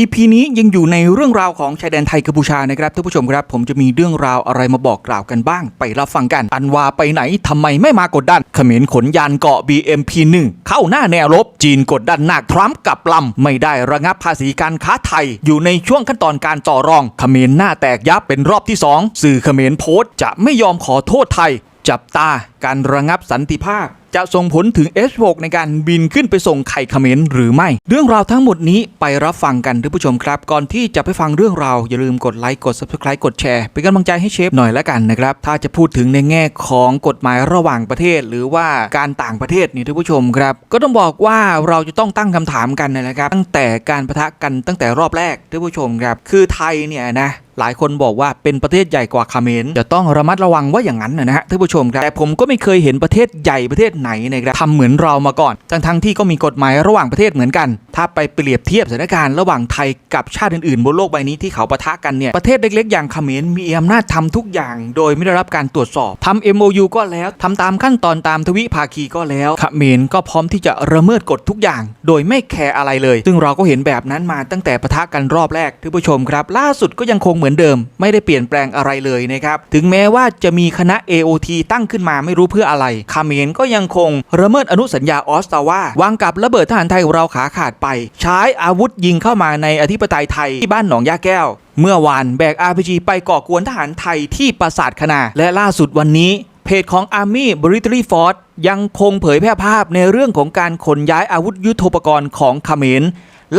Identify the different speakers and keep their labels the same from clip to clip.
Speaker 1: EP นี้ยังอยู่ในเรื่องราวของชายแดนไทยกัมพูชานะครับท่านผู้ชมครับ ผมจะมีเรื่องราวอะไรมาบอกกล่าวกันบ้าง ไปรับฟังกัน อันวาไปไหนทำไมไม่มากดดันเขมรขนยานเกาะ BMP1 เข้าหน้าแนวรบ จีนกดดันหนักทรัมป์กลับลำ ไม่ได้ระงับภาษีการค้าไทย อยู่ในช่วงขั้นตอนการต่อรองเขมรหน้าแตกยับเป็นรอบที่สองสื่อเขมรโพสต์จะไม่ยอมขอโทษไทย จับตาการระงับสันติภาพ จะส่งผลถึง F6 ในการบินขึ้นไปส่งไข่เขมรหรือไม่ เรื่องราวทั้งหมดนี้ไปรับฟังกันท่านผู้ชมครับ ก่อนที่จะไปฟังเรื่องราวอย่าลืมกดไลค์กด Subscribe กดแชร์เป็นกำลังใจให้เชฟหน่อยละกันนะครับถ้าจะพูดถึงในแง่ของกฎหมายระหว่างประเทศ หรือว่าการต่างประเทศนี่ท่านผู้ชมครับ ก็ต้องบอกว่าเราจะต้องตั้งคำถามกันนะครับ ตั้งแต่การประทะกันตั้งแต่รอบแรกท่านผู้ชมครับ คือไทยเนี่ยนะ หลายคนบอกว่าเป็นประเทศใหญ่กว่าคาเมรจะต้องระมัดระวังว่าอย่างนั้นนะฮะท่านผู้ชมครับแต่ผมก็ไม่เคยเห็นประเทศใหญ่ประเทศไหนนะครับทำเหมือนเรามาก่อน ทั้งทั้งที่ก็มีกฎหมายระหว่างประเทศเหมือนกัน ถ้าไปเปรียบเทียบสถานการณ์ระหว่างไทยกับชาติอื่นๆบนโลกใบนี้ที่เขาปะทะกันเนี่ยประเทศเล็กๆอย่างเขมรมีอำนาจทำทุกอย่าง โดยไม่ได้รับการตรวจสอบทำ MOU ก็แล้วทำตามขั้นตอนตามทวิภาคีก็แล้วเขมรก็พร้อมที่จะระเมิดกฎทุกอย่าง โดยไม่แคร์อะไรเลย ซึ่งเราก็เห็นแบบนั้นมาตั้งแต่ปะทะกันรอบแรกท่านผู้ชมครับ ล่าสุดก็ยังคงเหมือนเดิม ไม่ได้เปลี่ยนแปลงอะไรเลยนะครับถึงแม้ว่าจะมีคณะ AOT ตั้งขึ้นมาไม่รู้เพื่ออะไรคาเมรก็ยังคงระเมิดอนุสัญญาออสตาวาวางกับระเบิดทหารไทยของเราขาขาดไป ใช้อาวุธยิงเข้ามาในอธิปไตยไทยที่บ้านหนองยาแก้วเมื่อวานแบก RPG ไปก่อกวนทหารไทยที่ปราสาทคณาและล่าสุดวันนี้ เพจของ Army Military Force ยังคงเผยแพร่ภาพในเรื่องของการขนย้ายอาวุธยุทโธปกรณ์ของเขมร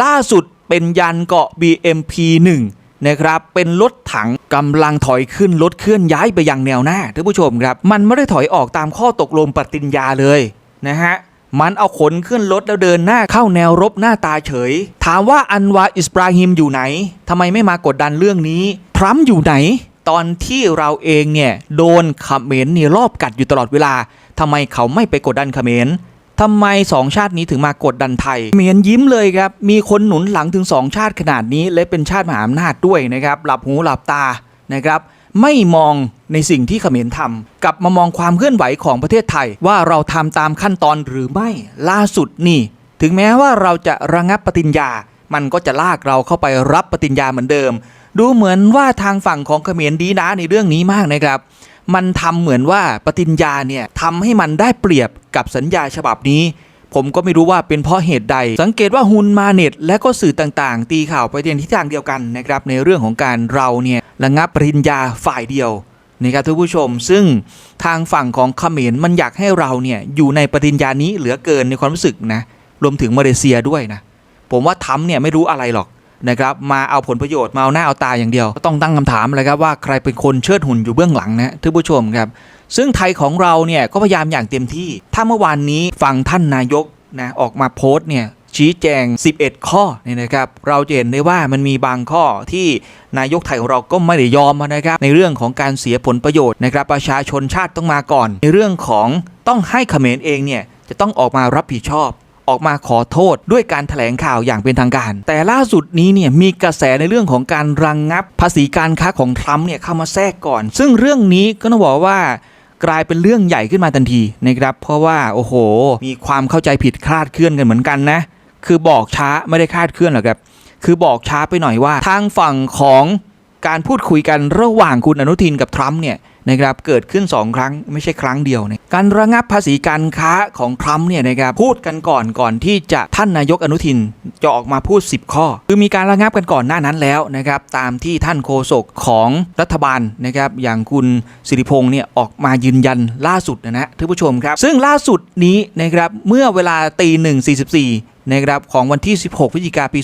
Speaker 1: ล่าสุดเป็นยันเกาะ BMP1 นะครับ เป็นรถถังกำลังถอยขึ้นรถเคลื่อนย้ายไปยังแนวหน้าท่านผู้ชมครับ มันไม่ได้ถอยออกตามข้อตกลงปฏิญญาเลยนะฮะมันเอาขนขึ้นรถแล้วเดินหน้าเข้าแนวรบหน้าตาเฉย ถามว่าอันวาอิสบราฮิมอยู่ไหนทำไมไม่มากดดันเรื่องนี้ ทรัมป์อยู่ไหน ตอนที่เราเองเนี่ยโดนเขมรเนี่รอบกัดอยู่ตลอดเวลาทำไมเขาไม่ไปกดดันเขมร ทำไมสองชาตินี้ถึงมากดดันไทยเขมรยิ้มเลยครับ มีคนหนุนหลังถึงสองชาติขนาดนี้ และเป็นชาติมหาอำนาจด้วยนะครับ หลับหูหลับตานะครับไม่มองในสิ่งที่เขมรทำกลับมามองความเคลื่อนไหวของประเทศไทย ว่าเราทำตามขั้นตอนหรือไม่ล่าสุดนี่ ถึงแม้ว่าเราจะระงับปฏิญญา มันก็จะลากเราเข้าไปรับปฏิญญาเหมือนเดิม ดูเหมือนว่าทางฝั่งของเขมรดีนะในเรื่องนี้มากนะครับ มันทำเหมือนว่าปฏิญญาเนี่ยทำให้มันได้เปรียบกับสัญญาฉบับนี้ ผมก็ไม่รู้ว่าเป็นเพราะเหตุใด สังเกตว่าฮุนมาเน็ตและก็สื่อต่างๆ ตีข่าวไปในทิศทางเดียวกันนะครับในเรื่องของการเราเนี่ยระงับปริญญาฝ่ายเดียวนะครับท่านผู้ชม ซึ่งทางฝั่งของเขมรมันอยากให้เราเนี่ยอยู่ในปริญญานี้เหลือเกินในความรู้สึกนะรวมถึงมาเลเซียด้วยนะผมว่าทำเนี่ยไม่รู้อะไรหรอก นะครับมาเอาผลประโยชน์มาเอาหน้าเอาตาอย่างเดียวก็ต้องตั้งคำถามเลยครับว่าใครเป็นคนเชิดหุ่นอยู่เบื้องหลังนะท่านผู้ชมครับซึ่งไทยของเราเนี่ยก็พยายามอย่างเต็มที่ ถ้าเมื่อวานนี้ฟังท่านนายกนะออกมาโพสต์เนี่ยชี้แจง 11 ข้อเนี่ยนะครับเราจะเห็นได้ว่ามันมีบางข้อที่นายกไทยของเราก็ไม่ได้ยอมนะครับในเรื่องของการเสียผลประโยชน์นะครับประชาชนชาติต้องมาก่อน ในเรื่องของต้องให้เขมรเองเนี่ยจะต้องออกมารับผิดชอบ ออกมาขอโทษด้วยการถแถลงข่าวอย่างเป็นทางการ แต่ล่าสุดนี้เนี่ยมีกระแสในเรื่องของการรังงับภาษีการค้าของทรัมป์เนี่ยเข้ามาแทรกก่อน ซึ่งเรื่องนี้ก็ต้องบอกว่ากลายเป็นเรื่องใหญ่ขึ้นมาทันทีนะครับ เพราะว่าโอ้โห มีความเข้าใจผิดคลาดเคลื่อนกันเหมือนกันนะ คือบอกช้าไม่ได้คลาดเคลื่อนหรอกครับ คือบอกช้าไปหน่อยว่า ทางฝั่งของการพูดคุยกันระหว่างคุณอนุทินกับทรัมป์เนี่ย นะครับเกิดขึ้น 2 ครั้งไม่ใช่ครั้งเดียวนะการระงับภาษีการค้าของทรัมป์เนี่ยนะครับพูดกันก่อนก่อนที่จะท่านนายกอนุทินจะออกมาพูด 10 ข้อ คือมีการระงับกันก่อนหน้านั้นแล้วนะครับตามที่ท่านโฆษกของรัฐบาลนะครับอย่างคุณสิริพงษ์เนี่ยออกมายืนยันล่าสุดนะฮะท่านผู้ชมครับ ซึ่งล่าสุดนี้นะครับเมื่อเวลาตีหนึ่งสี่สิบสี่ นะครับของวันที่ 16 พฤศจิกายนปี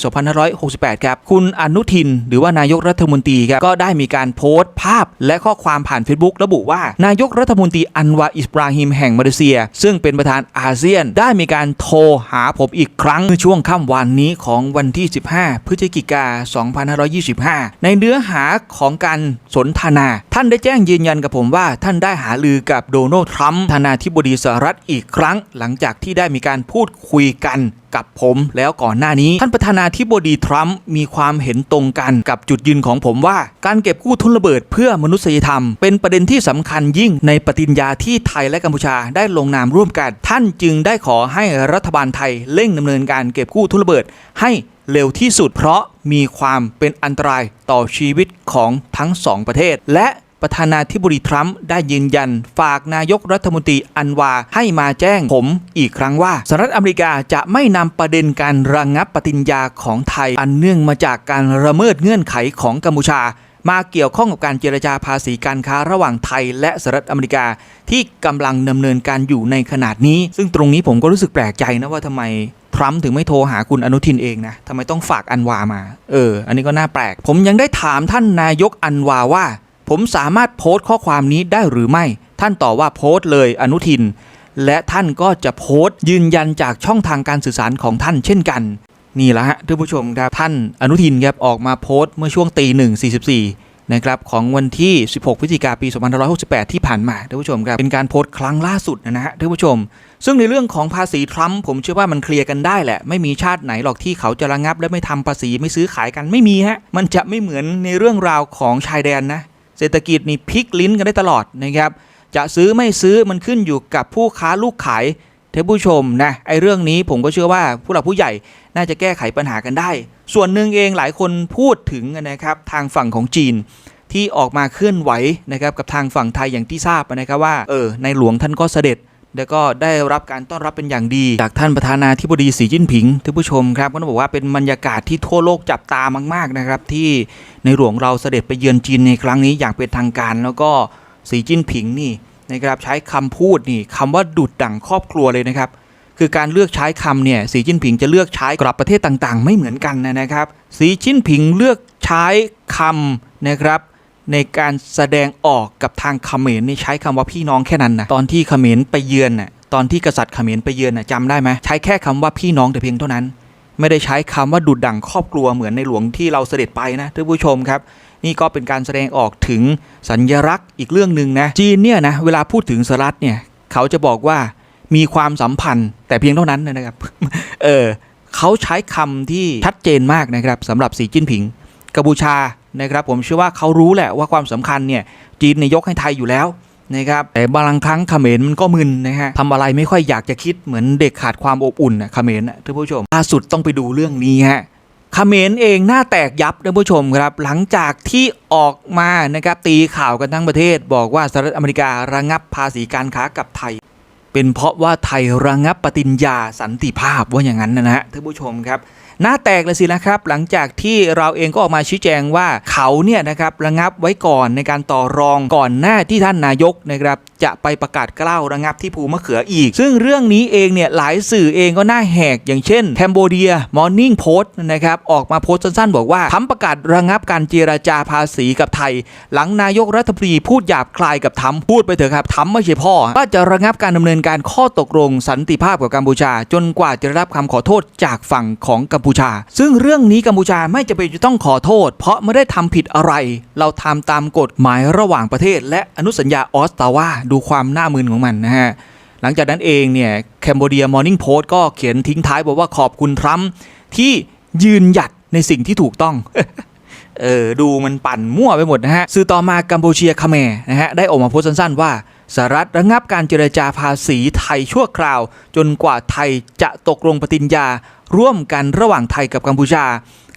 Speaker 1: 2568 ครับ คุณอนุทิน หรือว่านายกรัฐมนตรีครับก็ได้มีการโพสต์ภาพ และข้อความผ่าน Facebook ระบุว่า นายกรัฐมนตรีอันวาอิสบราฮิมแห่งมาเลเซีย ซึ่งเป็นประธานอาเซียนได้มีการโทรหาผมอีกครั้งในช่วงค่ำวันนี้ของวันที่ 15 พฤศจิกายน2525 ในเนื้อหาของการสนทนา ท่านได้แจ้งยืนยันกับผมว่า ท่านได้หาลือกับโดนัลด์ทรัมป์ธนาธิบดีสหรัฐอีกครั้ง หลังจากที่ได้มีการพูดคุยกัน กับผมแล้วก่อนหน้านี้ ท่านประธานาธิบดีทรัมป์มีความเห็นตรงกันกับจุดยืนของผมว่า การเก็บกู้ทุนระเบิดเพื่อมนุษยธรรม เป็นประเด็นที่สำคัญยิ่งในปฏิญญาที่ไทยและกัมพูชาได้ลงนามร่วมกัน ท่านจึงได้ขอให้รัฐบาลไทยเร่งดำเนินการเก็บกู้ทุนระเบิดให้เร็วที่สุดเพราะมีความเป็นอันตรายต่อชีวิตของทั้งสองประเทศ และ ประธานาธิบดีทรัมป์ได้ยืนยัน ฝากนายกรัฐมนตรีอันวาให้มาแจ้งผมอีกครั้งว่าสหรัฐอเมริกาจะไม่นำประเด็นการระงงับปฏิญญาของไทย อันเนื่องมาจากการระเมิดเงื่อนไขของกัมพูชา มาเกี่ยวข้องกับการเจรจาภาษีการค้าระหว่างไทย และสหรัฐอเมริกาที่กำลังดำเนินการอยู่ในขนาดนี้ ซึ่งตรงนี้ผมก็รู้สึกแปลกใจนะว่าทำไมทรัมป์ถึงไม่โทรหาคุณอนุทินเองนะทำไมต้องฝากอันวามา เออ อันนี้ก็น่าแปลก ผมยังได้ถามท่านนายกอันวาว่า ผมสามารถโพสต์ข้อความนี้ได้หรือไม่ ท่านตอบว่าโพสต์เลยอนุทิน และท่านก็จะโพสต์ยืนยันจากช่องทางการสื่อสารของท่านเช่นกัน นี่แหละฮะท่านผู้ชมครับท่านอนุทินครับออกมาโพสต์เมื่อช่วงตีหนึ่งสี่สิบสี่นะครับของวันที่ 16 พฤศจิกายนปี 2568 ที่ผ่านมาท่านผู้ชมครับเป็นการโพสต์ครั้งล่าสุดนะฮะท่านผู้ชม ซึ่งในเรื่องของภาษีทรัมป์ผมเชื่อว่ามันเคลียร์กันได้แหละ ไม่มีชาติไหนหรอกที่เขาจะระงับและไม่ทำภาษีไม่ซื้อขายกันไม่มีฮะมันจะไม่เหมือนในเรื่องราวของชายแดนนะ ศรษฐกิจนี่พลิกลิ้นกันได้ตลอดนะครับ จะซื้อไม่ซื้อมันขึ้นอยู่กับผู้ค้าลูกขายท่านผู้ชมนะไอ้เรื่องนี้ผมก็เชื่อว่าผู้หลักผู้ใหญ่น่าจะแก้ไขปัญหากันได้ ส่วนหนึ่งเองหลายคนพูดถึงนะครับทางฝั่งของจีนที่ออกมาเคลื่อนไหวนะครับกับทางฝั่งไทยอย่างที่ทราบนะครับว่าเออในหลวงท่านก็เสด็จ แล้วก็ได้รับการต้อนรับเป็นอย่างดีจากท่านประธานาธิบดีสีจิ้นผิงท่านผู้ชมครับก็ต้องบอกว่าเป็นบรรยากาศที่ทั่วโลกจับตามาก ๆนะครับ ที่ในหลวงเราเสด็จไปเยือนจีนในครั้งนี้อย่างเป็นทางการ แล้วก็สีจิ้นผิงนี่นะครับใช้คำพูดนี่คำว่าดุดดั่งครอบครัวเลยนะครับคือการเลือกใช้คำเนี่ยสีจิ้นผิงจะเลือกใช้กับประเทศต่างๆ ไม่เหมือนกันนะครับ สีจิ้นผิงเลือกใช้คำนะครับ ในการแสดงออกกับทางเขมรนี่ใช้คำว่าพี่น้องแค่นั้นนะตอนที่เขมรไปเยือนน่ะตอนที่กษัตริย์เขมรไปเยือนน่ะจำได้ไหมใช้แค่คำว่าพี่น้องแต่เพียงเท่านั้น ไม่ได้ใช้คำว่าดุดดั่งครอบครัวเหมือนในหลวงที่เราเสด็จไปนะท่านผู้ชมครับ นี่ก็เป็นการแสดงออกถึงสัญลักษณ์อีกเรื่องหนึ่งนะจีนเนี่ยนะเวลาพูดถึงสหรัฐเนี่ยเขาจะบอกว่ามีความสัมพันธ์แต่เพียงเท่านั้นนะครับ เออเขาใช้คำที่ชัดเจนมากนะครับสำหรับสีจิ้นผิงกัมพูชา นะครับผมเชื่อว่าเขารู้แหละว่าความสำคัญเนี่ยจีนเนี่ยยกให้ไทยอยู่แล้วนะครับแต่บางครั้งเขมรมันก็มึนนะฮะทำอะไรไม่ค่อยอยากจะคิดเหมือนเด็กขาดความอบอุ่นนะเขมรนะท่านผู้ชมล่าสุดต้องไปดูเรื่องนี้ฮะเขมรเองหน้าแตกยับท่านผู้ชมครับ หลังจากที่ออกมานะครับตีข่าวกันทั้งประเทศ บอกว่าสหรัฐอเมริการะงับภาษีการค้ากับไทย เป็นเพราะว่าไทยระงับปฏิญญาสันติภาพว่าอย่างนั้นนะฮะท่านผู้ชมครับหน้าแตกเลยสินะครับ หลังจากที่เราเองก็ออกมาชี้แจงว่าเขาเนี่ยนะครับระงับไว้ก่อนในการต่อรองก่อนหน้าที่ท่านนายกนะครับจะไปประกาศกล้าวระงับที่ภูมะเขืออีก ซึ่งเรื่องนี้เองเนี่ยหลายสื่อเองก็น่าแหกอย่างเช่นแคมโบเดียมอร์นิ่งโพสต์นะครับออกมาโพสต์สั้นๆ บอกว่าทำประกาศระงับการเจราจาภาษีกับไทย หลังนายกรัฐมนตรีพูดหยาบคลายกับทำพูดไปเถอะครับทำไม่ใช่พ่อว่าจะระงับการดำเนินการข้อตกลงสันติภาพกับกัมพูชา จนกว่าจะได้รับคำขอโทษจากฝั่งของกัมพูชา ซึ่งเรื่องนี้กัมพูชาไม่จะเป็นจะต้องขอโทษ เพราะไม่ได้ทำผิดอะไร เราทำตามกฎหมายระหว่างประเทศ และอนุสัญญาออสตาวาดูความหน้ามืนของมันนะฮะหลังจากนั้นเองเนี่ยแคมโบเดียมอร์นิ่งโพสต์ก็เขียนทิ้งท้ายบอกว่าขอบคุณทรัมป์ที่ยืนหยัดในสิ่งที่ถูกต้องเออดูมันปั่นมั่วไปหมดนะฮะ สื่อต่อมากัมพูชียคาเมนะฮะ ได้ออกมาโพสต์สั้นๆว่าสหรัฐระงับการเจรจาภาษีไทยชั่วคราว จนกว่าไทยจะตกลงปฏิญญา ร่วมกันระหว่างไทยกับกัมพูชา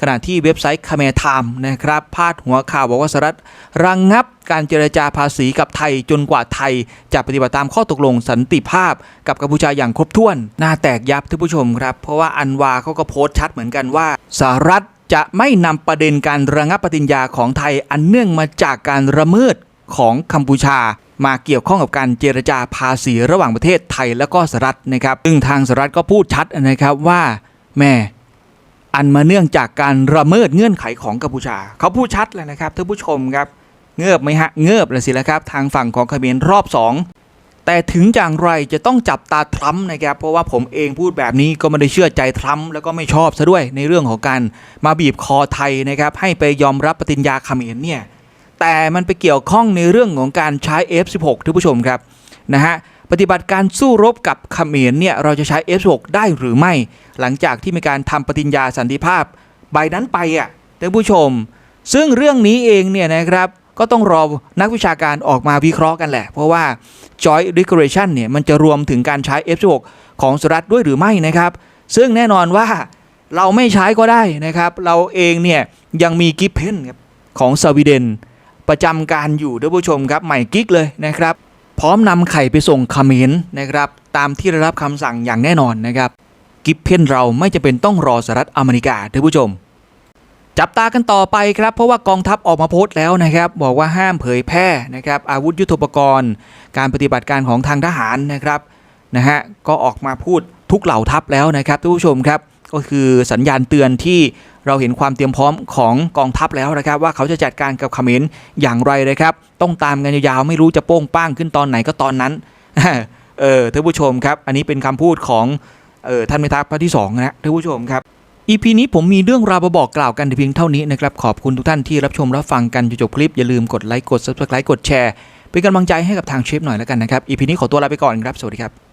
Speaker 1: ขณะที่เว็บไซต์คาเมร์ไทม์นะครับพาดหัวข่าวบอกว่าสหรัฐระงับการเจรจาภาษีกับไทยจนกว่าไทย จะปฏิบัติตามข้อตกลงสันติภาพกับกัมพูชาอย่างครบถ้วน หน้าแตกยับท่านผู้ชมครับ เพราะว่าอันวาเขาก็โพสต์ชัดเหมือนกันว่าสหรัฐจะไม่นำประเด็นการระงับปฏิญญาของไทยอันเนื่องมาจากการระเมิดของกัมพูชามาเกี่ยวข้องกับการเจรจาภาษีระหว่างประเทศไทยและก็สหรัฐนะครับซึ่งทางสหรัฐก็พูดชัดนะครับว่า แม่อันมาเนื่องจากการระเมิดเงื่อนไขของกัมพูชา เขาพูดชัดเลยนะครับท่านผู้ชมครับ เงือบไหมฮะ เงือบเลยสิแล้วครับ ทางฝั่งของเขมรรอบสองแต่ถึงอย่างไรจะต้องจับตาทรัมป์นะครับ เพราะว่าผมเองพูดแบบนี้ก็ไม่ได้เชื่อใจทรัมป์แล้วก็ไม่ชอบซะด้วยในเรื่องของการมาบีบคอไทยนะครับ ให้ไปยอมรับปฏิญญาเขมรเนี่ยแต่มันไปเกี่ยวข้องในเรื่องของการใช้ F16 ท่านผู้ชมครับนะฮะ ปฏิบัติการสู้รบกับเขมรเนี่ยเราจะใช้ F16 ได้หรือไม่ หลังจากที่มีการทำปฏิญญาสันติภาพ ใบนั้นไปอะท่านผู้ชม ซึ่งเรื่องนี้เองเนี่ยนะครับก็ต้องรอนักวิชาการออกมาวิเคราะห์กันแหละ เพราะว่า Joint Declaration เนี่ยมันจะรวมถึงการใช้ F16 ของสหรัฐด้วยหรือไม่นะครับ ซึ่งแน่นอนว่าเราไม่ใช้ก็ได้นะครับ เราเองเนี่ยยังมีกิฟเพนครับของสวีเดนประจำการอยู่ท่านผู้ชมครับใหม่กิ๊กเลยนะครับ พร้อมนำไข่ไปส่งเขมรนะครับตามที่ได้รับคำสั่งอย่างแน่นอนนะครับ กิฟเพนเราไม่จะเป็นต้องรอสหรัฐอเมริกาท่านผู้ชม จับตากันต่อไปครับ เพราะว่ากองทัพออกมาโพสต์แล้วนะครับ บอกว่าห้ามเผยแพร่นะครับ อาวุธยุทโธปกรณ์ การปฏิบัติการของทางทหารนะครับนะฮะก็ออกมาพูดทุกเหล่าทัพแล้วนะครับท่านผู้ชมครับ ก็คือสัญญาณเตือนที่เราเห็นความเตรียมพร้อมของกองทัพแล้วนะครับ ว่าเขาจะจัดการกับขมิรอย่างไรนะครับ ต้องตามกันยาวๆไม่รู้จะโป้งป้างขึ้นตอนไหนก็ตอนนั้นเออท่านผู้ชมครับ อันนี้เป็นคำพูดของเออท่านแม่ทัพภาคที่สองนะท่านผู้ชมครับ EP นี้ผมมีเรื่องราวมาบอกกล่าวกันเพียงเท่านี้นะครับ ขอบคุณทุกท่านที่รับชมรับฟังกันจนจบคลิป อย่าลืมกดไลค์กด subscribe กดแชร์ เป็นกำลังใจให้กับทางเชฟหน่อยแล้วกันนะครับ EP นี้ขอตัวลาไปก่อนครับ สวัสดีครับ